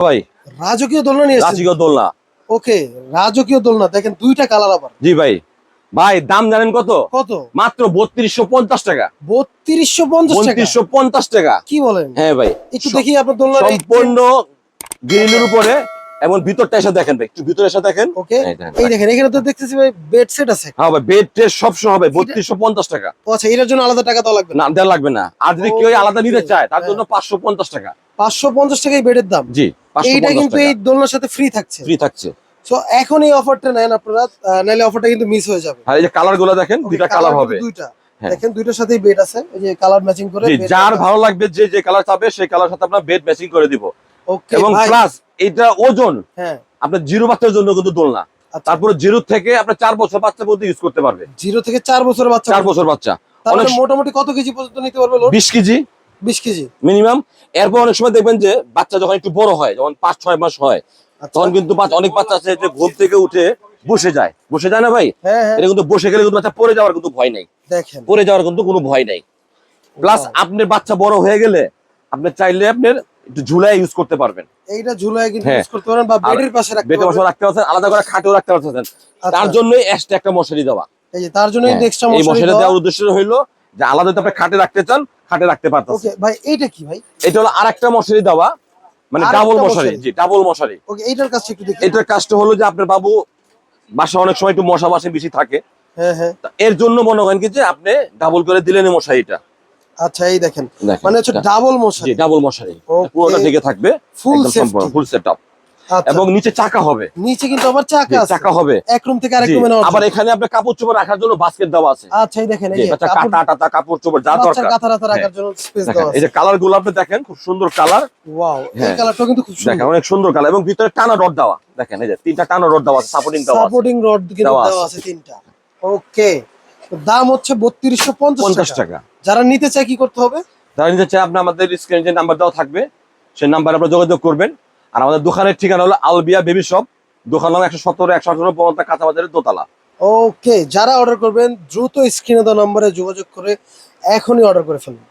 ভাই। রাজকীয় দোলনা নিয়ে রাজকীয় দোলনা। ওকে রাজকীয় দোলনা দেখেন দুইটা কালার আবার। জি ভাই। ভাই দাম জানেন কত? কত? মাত্র বত্রিশশো পঞ্চাশ টাকা। বত্রিশশো পঞ্চাশ টাকা? বত্রিশশো পঞ্চাশ টাকা। কি বলেন? হ্যাঁ ভাই একটু দেখি আপনার দোলনা সম্পূর্ণ গ্রিলের উপরে এবং ভিতরটা এসে দেখেন ভাই একটু ভিতরে এসে দেখেন। ওকে এই দেখেন। এখানে তো দেখতেছি ভাই বেড সেট আছে। হ্যাঁ ভাই বেড টেস্ট সব সময় হবে বত্রিশশো পঞ্চাশ টাকা। ও আচ্ছা এটার জন্য আলাদা টাকা দেওয়া লাগবে না? না দেওয়া লাগবে না। আর যদি কেউ আলাদা নিতে চায় তার হ্যাঁ। জন্য পাঁচশো পঞ্চাশ টাকা। পাঁচশো পঞ্চাশ টাকাই বেডের দাম। জি পাঁচশো এইটা কিন্তু এই দোলনার সাথে ফ্রি থাকছে। ফ্রি থাকছে। তো এখন এই অফারটা নেন আপনারা নাহলে অফারটা কিন্তু মিস হয়ে যাবে। আর এই যে কালারগুলো দেখেন দুইটা কালার হবে। দুইটা। হ্যাঁ। দেখেন দুইটার সাথেই বেড আছে। এই যে কালার ম্যাচিং করে যার ভালো লাগবে যে যে কালার চাবে সেই কালার সাথে আপনার বেড ম্যাচিং করে দিব। ওকে এবং প্লাস এটা ওজন হ্যাঁ। আপনার জিরো বাচ্চার জন্য কিন্তু দোলনা। আচ্ছা। তারপরে জিরো থেকে আপনার চার বছর বাচ্চা পর্যন্ত ইউজ করতে পারবে। জিরো থেকে চার বছরের বাচ্চা চার বছর বাচ্চা। মোটামুটি কত কেজি পর্যন্ত নিতে পারবে বিশ কেজি। বিশ কেজি। মিনিমাম। এরপর অনেক সময় দেখবেন যে বাচ্চা যখন একটু বড় হয় যখন পাঁচ ছয় মাস হয় আচ্ছা। তখন কিন্তু অনেক বাচ্চা আছে যে ঘুম থেকে উঠে বসে যায়। বসে যায় না ভাই? হ্যাঁ হ্যাঁ। এটা কিন্তু বসে গেলে কিন্তু বাচ্চা পড়ে যাওয়ার কিন্তু ভয় নাই। পড়ে যাওয়ার কিন্তু কোনো ভয় নাই। প্লাস আপনার বাচ্চা বড় হয়ে গেলে আপনি চাইলে আপনার একটু ঝুলাই ইউজ করতে পারবেন। এইটা ঝুলায় কিন্তু হ্যাঁ। ইউজ করতে পারেন বা বেডের পাশে রাখতে বসে পারবেন। রাখতে পারছেন আলাদা করে খাটেও রাখতে পারছেন। আচ্ছা, তার জন্যই এক্সট্রা একটা মশারি দেওয়া। এই যে তার জন্য হ্যাঁ, এক্সট্রা এই মশারি মশারি দেওয়ার উদ্দেশ্য হইল যে আলাদা আপনি খাটে রাখতে চান খাটে রাখতে পারতেন ওকে ভাই এইটা কি ভাই? এটা হলো আরেকটা মশারি দেওয়া মানে ডাবল মশারি। জি ডাবল মশারি। ওকে এইটার কাছে একটু দেখি। এটার কাজটা হলো যে আপনার বাবু বাসা অনেক সময় একটু মশা বাসে বেশি থাকে। হ্যাঁ হ্যাঁ। এর জন্য মনে করেন কি যে আপনি ডাবল করে দিলেন এই মশারিটা। আচ্ছা এই দেখেন। দেখেন, মানে হচ্ছে ডাবল মশারি। ডাবল মশারি। পুরোটা থেকে থাকবে। Full safety। ফুল সেটআপ এবং নিচে চাকা হবে। নিচে কিন্তু আবার চাকা আছে। চাকা হবে। এক রুম থেকে আরেক রুমে আবার এখানে আপনার কাপড় চোপড় রাখার জন্য বাস্কেট দেওয়া আছে। আচ্ছা এই দেখেন এই কাটা টাটা কাপড় চোপড় যা দরকার। কাঁথা রাথা রাখার হ্যাঁ। জন্য স্পেস দেখেন দেওয়া এই যে কালারগুলো আপনি দেখেন খুব সুন্দর কালার ওয়াও এই হ্যাঁ। কালারটা কিন্তু খুব দেখেন সুন্দর। অনেক সুন্দর কালার এবং ভিতরে টানা রড দেওয়া। দেখেন এই যে তিনটা টানা রড দেওয়া আছে সাপোর্টিং দেওয়া আছে। সাপোর্টিং রড কিন্তু দেওয়া আছে। আছে তিনটা। ওকে দাম হচ্ছে বত্রিশশো পঞ্চাশ টাকা। যারা নিতে চায় কি করতে হবে? যারা নিতে চায় আপনার আমাদের স্ক্রিনে যে নাম্বার দেওয়া থাকবে সেই নাম্বারে আপনার যোগাযোগ করবেন। আর আমাদের দোকানের ঠিকানা হলো আলবিয়া বেবি শপ দোকান নাম একশো সতেরো একশো আঠারো পনেরো কাঁচাবাজারের দোতলা। ওকে যারা অর্ডার করবেন দ্রুত স্ক্রিনে দেওয়া নাম্বারে যোগাযোগ করে এখনই অর্ডার করে ফেলুন।